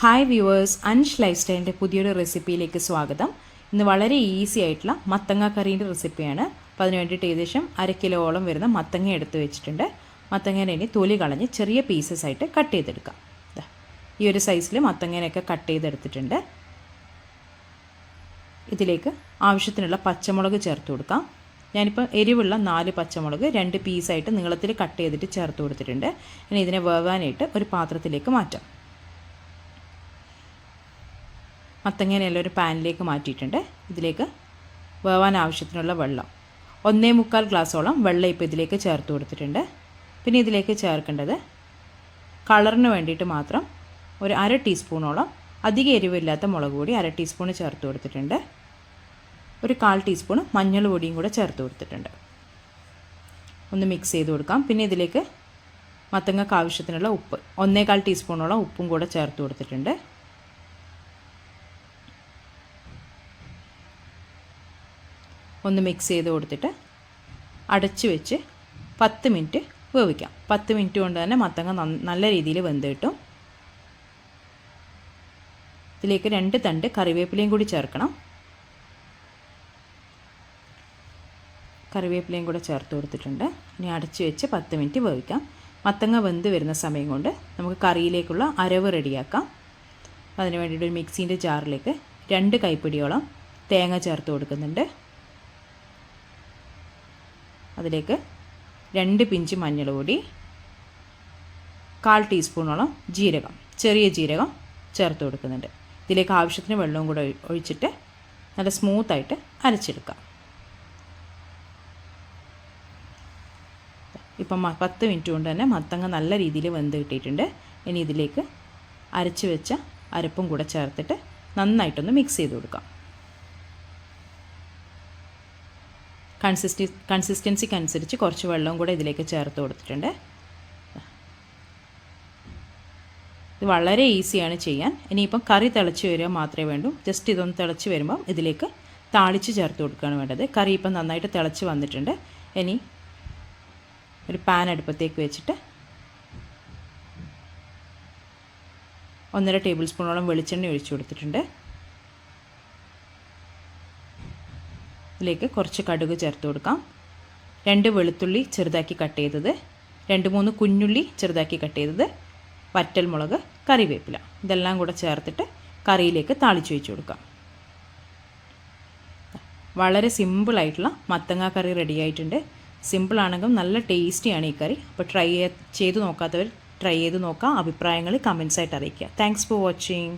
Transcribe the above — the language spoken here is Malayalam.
ഹായ് വ്യൂവേഴ്സ് അൻഷ് ലൈഫ് സ്റ്റൈലിന്റെ പുതിയൊരു റെസിപ്പിയിലേക്ക് സ്വാഗതം. ഇന്ന് വളരെ ഈസി ആയിട്ടുള്ള മത്തങ്ങ കറീന്റെ റെസിപ്പിയാണ് അപ്പോൾ അതിന് വേണ്ടിയിട്ട് ഏകദേശം അര കിലോളം വരുന്ന മത്തങ്ങ എടുത്ത് വെച്ചിട്ടുണ്ട്. മത്തങ്ങേനെ ഇനി തൊലി കളഞ്ഞ് ചെറിയ പീസസ് ആയിട്ട് കട്ട് ചെയ്തെടുക്കാം. ഈ ഒരു സൈസിൽ മത്തങ്ങേനെയൊക്കെ കട്ട് ചെയ്തെടുത്തിട്ടുണ്ട്. ഇതിലേക്ക് ആവശ്യത്തിനുള്ള പച്ചമുളക് ചേർത്ത് കൊടുക്കാം. ഞാനിപ്പോൾ എരിവുള്ള നാല് പച്ചമുളക് രണ്ട് പീസായിട്ട് നീളത്തിൽ കട്ട് ചെയ്തിട്ട് ചേർത്ത് കൊടുത്തിട്ടുണ്ട്. ഇനി ഇതിനെ വേവാനായിട്ട് ഒരു പാത്രത്തിലേക്ക് മാറ്റാം. മത്തങ്ങനെല്ലാം ഒരു പാനിലേക്ക് മാറ്റിയിട്ടുണ്ട്. ഇതിലേക്ക് വേവാൻ ആവശ്യത്തിനുള്ള വെള്ളം. ഒന്നേ മുക്കാൽ ഗ്ലാസ്സോളം വെള്ളം ഇപ്പോൾ ഇതിലേക്ക് ചേർത്ത് കൊടുത്തിട്ടുണ്ട്. പിന്നെ ഇതിലേക്ക് ചേർക്കേണ്ടത് കളറിന് വേണ്ടിയിട്ട് മാത്രം ഒരു അര ടീസ്പൂണോളം അധികം എരിവില്ലാത്ത മുളക് പൊടി അര ടീസ്പൂൺ ചേർത്ത് കൊടുത്തിട്ടുണ്ട്. ഒരു കാൽ ടീസ്പൂൺ മഞ്ഞൾ പൊടിയും കൂടെ ചേർത്ത് കൊടുത്തിട്ടുണ്ട്. ഒന്ന് മിക്സ് ചെയ്ത് കൊടുക്കാം. പിന്നെ ഇതിലേക്ക് മത്തങ്ങക്ക് ആവശ്യത്തിനുള്ള ഉപ്പ് ഒന്നേകാൽ ടീസ്പൂണോളം ഉപ്പും കൂടെ ചേർത്ത് കൊടുത്തിട്ടുണ്ട്. ഒന്ന് മിക്സ് ചെയ്ത് കൊടുത്തിട്ട് അടച്ചു വെച്ച് പത്ത് മിനിറ്റ് വേവിക്കാം. പത്ത് മിനിറ്റ് കൊണ്ട് തന്നെ മത്തങ്ങ നല്ല രീതിയിൽ വെന്ത് കിട്ടും. ഇതിലേക്ക് രണ്ട് തണ്ട് കറിവേപ്പിലയും കൂടി ചേർക്കണം. കറിവേപ്പിലയും കൂടെ ചേർത്ത് കൊടുത്തിട്ടുണ്ട്. ഇനി അടച്ചു വെച്ച് പത്ത് മിനിറ്റ് വേവിക്കാം. മത്തങ്ങ വെന്ത് വരുന്ന സമയം കൊണ്ട് നമുക്ക് കറിയിലേക്കുള്ള അരവ് റെഡിയാക്കാം. അതിന് വേണ്ടിയിട്ട് ഒരു മിക്സീന്റെ ജാറിലേക്ക് രണ്ട് കൈപ്പിടിയോളം തേങ്ങ ചേർത്ത് കൊടുക്കുന്നുണ്ട്. അതിലേക്ക് രണ്ട് പിഞ്ച് മഞ്ഞൾ പൊടി കാൽ ടീസ്പൂണോളം ജീരകം ചെറിയ ജീരകം ചേർത്ത് കൊടുക്കുന്നുണ്ട്. ഇതിലേക്ക് ആവശ്യത്തിന് വെള്ളവും കൂടെ ഒഴിച്ചിട്ട് നല്ല സ്മൂത്തായിട്ട് അരച്ചെടുക്കാം. ഇപ്പം പത്ത് മിനിറ്റ് കൊണ്ട് തന്നെ മത്തങ്ങ നല്ല രീതിയിൽ വെന്ത് കിട്ടിയിട്ടുണ്ട്. ഇനി ഇതിലേക്ക് അരച്ച് വെച്ച അരപ്പും കൂടെ ചേർത്തിട്ട് നന്നായിട്ടൊന്ന് മിക്സ് ചെയ്ത് കൊടുക്കാം. കൺസിസ്റ്റി കൺസിസ്റ്റൻസിക്ക് അനുസരിച്ച് കുറച്ച് വെള്ളവും കൂടെ ഇതിലേക്ക് ചേർത്ത് കൊടുത്തിട്ടുണ്ട്. ഇത് വളരെ ഈസിയാണ് ചെയ്യാൻ. ഇനിയിപ്പം കറി തിളച്ച് വരിക മാത്രമേ വേണ്ടൂ. ജസ്റ്റ് ഇതൊന്ന് തിളച്ച് വരുമ്പം ഇതിലേക്ക് താളിച്ച് ചേർത്ത് കൊടുക്കുകയാണ് വേണ്ടത്. കറി ഇപ്പം നന്നായിട്ട് തിളച്ച് വന്നിട്ടുണ്ട്. ഇനി ഒരു പാൻ അടുപ്പത്തേക്ക് വെച്ചിട്ട് ഒന്നര ടേബിൾ സ്പൂണോളം വെളിച്ചെണ്ണ ഒഴിച്ചു കൊടുത്തിട്ടുണ്ട്. ഇതിലേക്ക് കുറച്ച് കടുക് ചേർത്ത് കൊടുക്കാം. രണ്ട് വെളുത്തുള്ളി ചെറുതാക്കി കട്ട് ചെയ്തത്. രണ്ട് മൂന്ന് കുഞ്ഞുള്ളി ചെറുതാക്കി കട്ട് ചെയ്തത്. വറ്റൽമുളക് കറിവേപ്പില. ഇതെല്ലാം കൂടെ ചേർത്തിട്ട് കറിയിലേക്ക് താളിച്ചു വെച്ച് കൊടുക്കാം. വളരെ സിമ്പിളായിട്ടുള്ള മത്തങ്ങ കറി റെഡി ആയിട്ടുണ്ട്. സിമ്പിളാണെങ്കിലും നല്ല ടേസ്റ്റിയാണ് ഈ കറി. അപ്പോൾ ട്രൈ ചെയ്ത് നോക്കാത്തവർ ട്രൈ ചെയ്ത് നോക്കാം. അഭിപ്രായങ്ങൾ കമൻസ് ആയിട്ട് അറിയിക്കുക. Thanks for watching